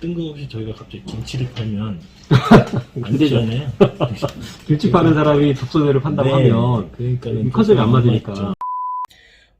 뜬금없이 저희가 갑자기 김치를 팔면 안 되잖아요. 길집 파는 사람이 독서대를 판다고 네, 하면 그러니까 이 컨셉이 안 맞으니까.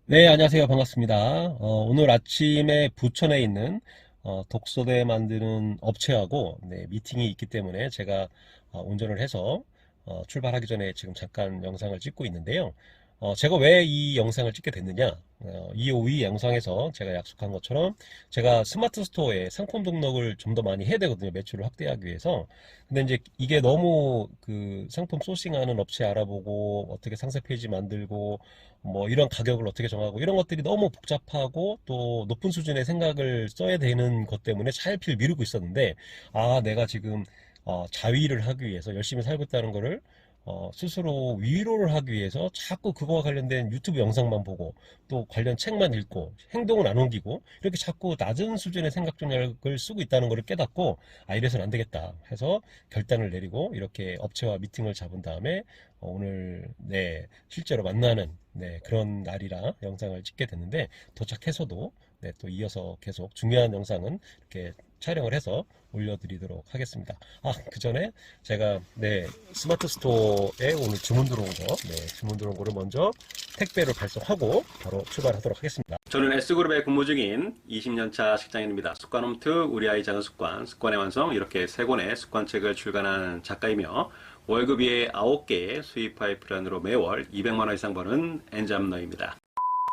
네, 안녕하세요. 반갑습니다. 어, 오늘 아침에 부천에 있는 어, 독서대 만드는 업체하고 네, 미팅이 있기 때문에 제가 어, 운전을 해서 어, 출발하기 전에 지금 잠깐 영상을 찍고 있는데요. 어, 제가 왜 이 영상을 찍게 됐느냐? 어, 이, 이 영상에서 제가 약속한 것처럼 제가 스마트 스토어에 상품 등록을 좀 더 많이 해야 되거든요. 매출을 확대하기 위해서. 근데 이제 이게 너무 그 상품 소싱하는 업체 알아보고 어떻게 상세 페이지 만들고 뭐 이런 가격을 어떻게 정하고 이런 것들이 너무 복잡하고 또 높은 수준의 생각을 써야 되는 것 때문에 차일피일 미루고 있었는데 아 내가 지금 어, 자위를 하기 위해서 열심히 살고 있다는 거를 어, 스스로 위로를 하기 위해서 자꾸 그거와 관련된 유튜브 영상만 보고 또 관련 책만 읽고 행동을 안 옮기고 이렇게 자꾸 낮은 수준의 생각 전략을 쓰고 있다는 것을 깨닫고 아 이래서는 안 되겠다 해서 결단을 내리고 이렇게 업체와 미팅을 잡은 다음에 어, 오늘 네 실제로 만나는 네 그런 날이라 영상을 찍게 됐는데 도착해서도 네, 또 이어서 계속 중요한 영상은 이렇게 촬영을 해서 올려드리도록 하겠습니다. 아, 그 전에 제가 네 스마트 스토어에 오늘 주문 들어온 거, 네 주문 들어온 거를 먼저 택배로 발송하고 바로 출발하도록 하겠습니다. 저는 S그룹에 근무 중인 20년차 직장인입니다. 습관 홈트, 우리 아이 작은 습관, 습관의 완성 이렇게 세 권의 습관책을 출간한 작가이며 월급이 9개 수입 파이프라인으로 매월 200만 원 이상 버는 엔잡너입니다.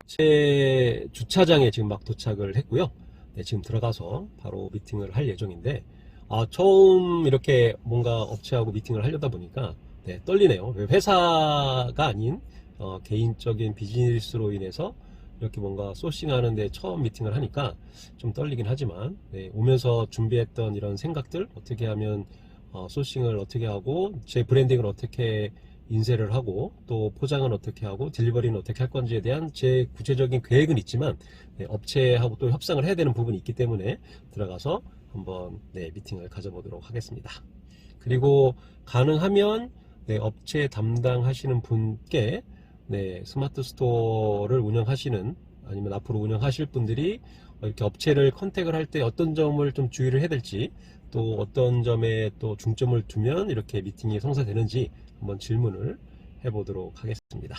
제 주차장에 지금 막 도착을 했고요. 네, 지금 들어가서 바로 미팅을 할 예정인데 아, 처음 이렇게 뭔가 업체하고 미팅을 하려다 보니까 네, 떨리네요. 회사가 아닌 어, 개인적인 비즈니스로 인해서 이렇게 뭔가 소싱하는데 처음 미팅을 하니까 좀 떨리긴 하지만 네, 오면서 준비했던 이런 생각들 어떻게 하면 어, 소싱을 어떻게 하고 제 브랜딩을 어떻게 인쇄를 하고 또 포장은 어떻게 하고 딜리버리는 어떻게 할 건지에 대한 제 구체적인 계획은 있지만 네, 업체하고 또 협상을 해야 되는 부분이 있기 때문에 들어가서 한번 네, 미팅을 가져보도록 하겠습니다. 그리고 가능하면 네, 업체 담당하시는 분께 네, 스마트 스토어를 운영하시는 아니면 앞으로 운영하실 분들이 이렇게 업체를 컨택을 할 때 어떤 점을 좀 주의를 해야 될지 또 어떤 점에 또 중점을 두면 이렇게 미팅이 성사되는지 한번 질문을 해보도록 하겠습니다.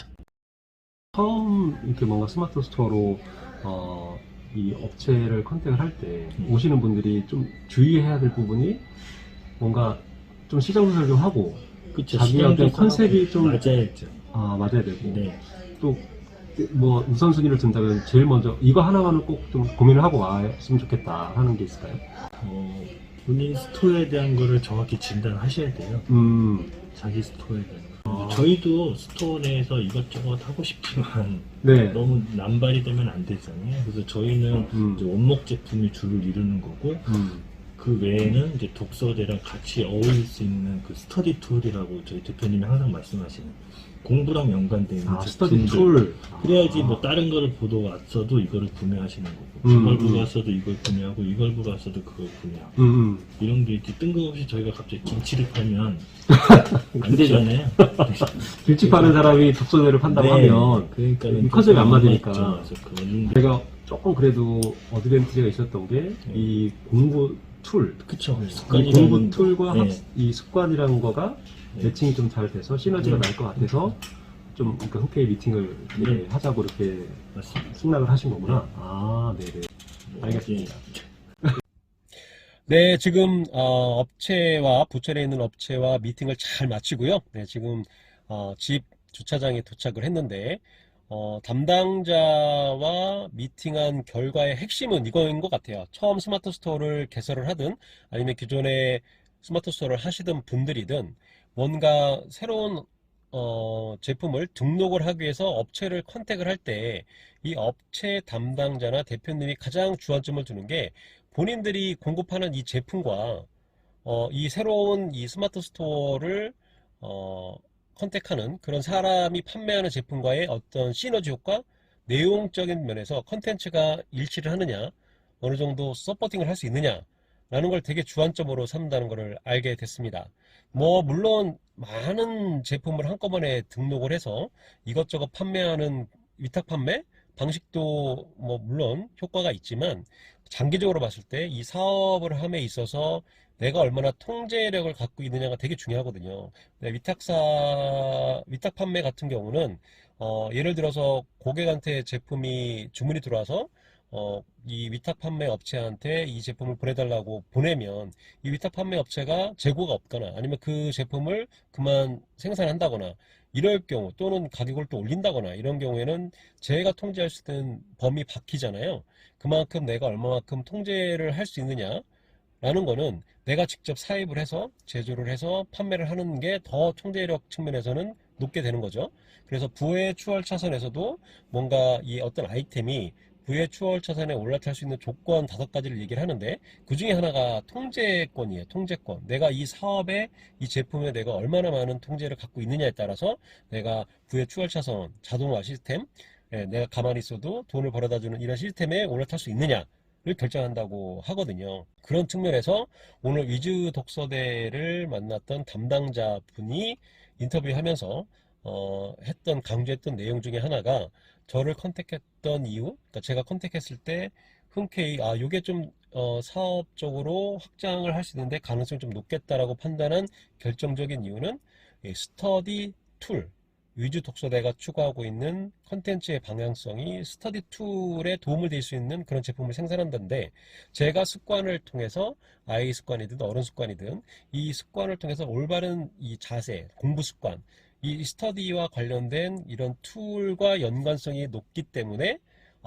처음 이렇게 뭔가 스마트 스토어로 어, 이 업체를 컨택을 할때 음. 오시는 분들이 좀 주의해야 될 부분이 뭔가 좀 시장 조사를 좀 하고 그쵸, 자기 어떤 컨셉이 좀- 맞아야죠. 아, 맞아야 되고 네. 또 뭐 우선순위를 둔다면 제일 먼저 이거 하나만은 꼭 좀 고민을 하고 왔으면 좋겠다 하는 게 있을까요? 어, 본인 스토어에 대한 거를 정확히 진단하셔야 돼요. 음, 자기 스토어에 대한 거. 아. 저희도 스토어 내에서 이것저것 하고 싶지만 네, 너무 남발이 되면 안 되잖아요. 그래서 저희는 음, 이제 원목 제품이 주를 이루는 거고 음, 그 외에는 이제 독서대랑 같이 어울릴 수 있는 그 스터디 툴이라고 저희 대표님이 항상 말씀하시는 공부랑 연관되어 있는 아, 스터디 제품들. 툴. 그래야지 아, 뭐 다른 거를 보러 왔어도 이거를 구매하시는 거고 음, 이걸 보러 음. 왔어도 이걸 구매하고 이걸 보러 왔어도 그걸 구매하고 음, 음. 이런 게 이렇게 뜬금없이 저희가 갑자기 김치를 팔면 안 되잖아요. 길집 파는 사람이 독서대를 판다고 하면 그러니까 이 컨셉이 안 맞으니까. 제가 조금 그래도 어드밴티지가 있었던 게 이 공부 툴, 그쵸 이 네. 습관이라는 공부 툴과 네. 학- 이 습관이라는 거가 네. 매칭이 좀 잘 돼서 시너지가 네. 날 것 같아서 좀 그러니까 흔쾌히 미팅을 이렇게 네. 하자고 이렇게 맞습니다. 승낙을 하신 거구나. 아, 네네. 알겠습니다. 네, 지금 어, 업체와 부천에 있는 업체와 미팅을 잘 마치고요. 네, 지금 어, 집 주차장에 도착을 했는데 어, 담당자와 미팅한 결과의 핵심은 이거인 것 같아요. 처음 스마트 스토어를 개설을 하든 아니면 기존에 스마트 스토어를 하시던 분들이든 뭔가 새로운 어, 제품을 등록을 하기 위해서 업체를 컨택을 할 때 이 업체 담당자나 대표님이 가장 주안점을 두는 게 본인들이 공급하는 이 제품과 어, 이 새로운 이 스마트 스토어를 어, 컨택하는 그런 사람이 판매하는 제품과의 어떤 시너지 효과, 내용적인 면에서 컨텐츠가 일치를 하느냐, 어느 정도 서포팅을 할 수 있느냐 라는 걸 되게 주안점으로 삼는다는 것을 알게 됐습니다. 뭐 물론 많은 제품을 한꺼번에 등록을 해서 이것저것 판매하는 위탁 판매, 방식도 뭐 물론 효과가 있지만 장기적으로 봤을 때 이 사업을 함에 있어서 내가 얼마나 통제력을 갖고 있느냐가 되게 중요하거든요. 네, 위탁사, 위탁 판매 같은 경우는, 어, 예를 들어서 고객한테 제품이 주문이 들어와서, 어, 이 위탁 판매 업체한테 이 제품을 보내달라고 보내면 이 위탁 판매 업체가 재고가 없거나 아니면 그 제품을 그만 생산한다거나 이럴 경우 또는 가격을 또 올린다거나 이런 경우에는 제가 통제할 수 있는 범위 바뀌잖아요. 그만큼 내가 얼마만큼 통제를 할 수 있느냐 라는 거는 내가 직접 사입을 해서 제조를 해서 판매를 하는 게 더 통제력 측면에서는 높게 되는 거죠. 그래서 부의 추월 차선에서도 뭔가 이 어떤 아이템이 부의 추월 차선에 올라탈 수 있는 조건 다섯 가지를 얘기를 하는데 그 중에 하나가 통제권이에요. 통제권. 내가 이 사업에 이 제품에 내가 얼마나 많은 통제를 갖고 있느냐에 따라서 내가 부의 추월 차선 자동화 시스템 예, 내가 가만히 있어도 돈을 벌어다 주는 이런 시스템에 올라탈 수 있느냐 를 결정한다고 하거든요. 그런 측면에서 오늘 위즈 독서대를 만났던 담당자 분이 인터뷰하면서 어, 했던 강조했던 내용 중에 하나가 저를 컨택했던 이유, 그러니까 제가 컨택했을 때 흔쾌히 아 요게 좀 어, 사업적으로 확장을 할 수 있는데 가능성이 좀 높겠다라고 판단한 결정적인 이유는 이 스터디 툴, 위주 독서대가 추구하고 있는 컨텐츠의 방향성이 스터디 툴에 도움을 될 수 있는 그런 제품을 생산한다는데 제가 습관을 통해서 아이 습관이든 어른 습관이든 이 습관을 통해서 올바른 이 자세, 공부 습관, 이 스터디와 관련된 이런 툴과 연관성이 높기 때문에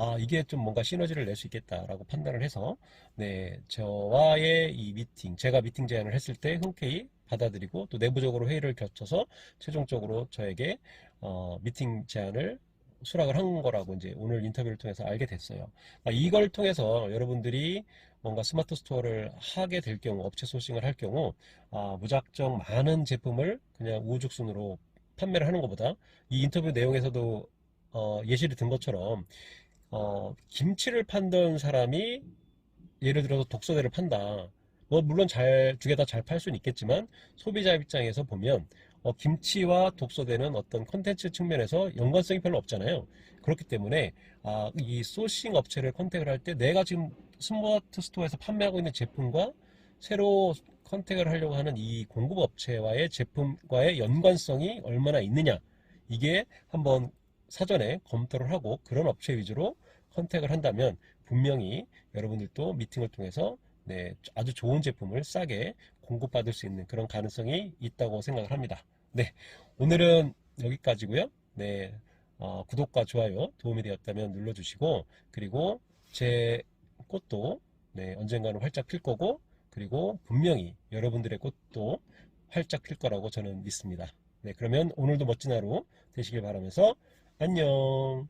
아, 이게 좀 뭔가 시너지를 낼 수 있겠다라고 판단을 해서, 네, 저와의 이 미팅, 제가 미팅 제안을 했을 때 흔쾌히 받아들이고 또 내부적으로 회의를 거쳐서 최종적으로 저에게 어, 미팅 제안을 수락을 한 거라고 이제 오늘 인터뷰를 통해서 알게 됐어요. 아, 이걸 통해서 여러분들이 뭔가 스마트 스토어를 하게 될 경우, 업체 소싱을 할 경우, 아, 무작정 많은 제품을 그냥 우후죽순으로 판매를 하는 것보다 이 인터뷰 내용에서도 어, 예시를 든 것처럼 어, 김치를 판던 사람이 예를 들어서 독서대를 판다. 뭐 물론 잘 두 개 다 잘 팔 수는 있겠지만 소비자 입장에서 보면 어, 김치와 독서대는 어떤 콘텐츠 측면에서 연관성이 별로 없잖아요. 그렇기 때문에 아, 이 소싱 업체를 컨택을 할 때 내가 지금 스마트 스토어에서 판매하고 있는 제품과 새로 컨택을 하려고 하는 이 공급 업체와의 제품과의 연관성이 얼마나 있느냐 이게 한번 사전에 검토를 하고 그런 업체 위주로 컨택을 한다면 분명히 여러분들도 미팅을 통해서 네, 아주 좋은 제품을 싸게 공급받을 수 있는 그런 가능성이 있다고 생각을 합니다. 네, 오늘은 여기까지고요. 네, 어, 구독과 좋아요 도움이 되었다면 눌러주시고 그리고 제 꽃도 네, 언젠가는 활짝 필 거고 그리고 분명히 여러분들의 꽃도 활짝 필 거라고 저는 믿습니다. 네, 그러면 오늘도 멋진 하루 되시길 바라면서 안녕.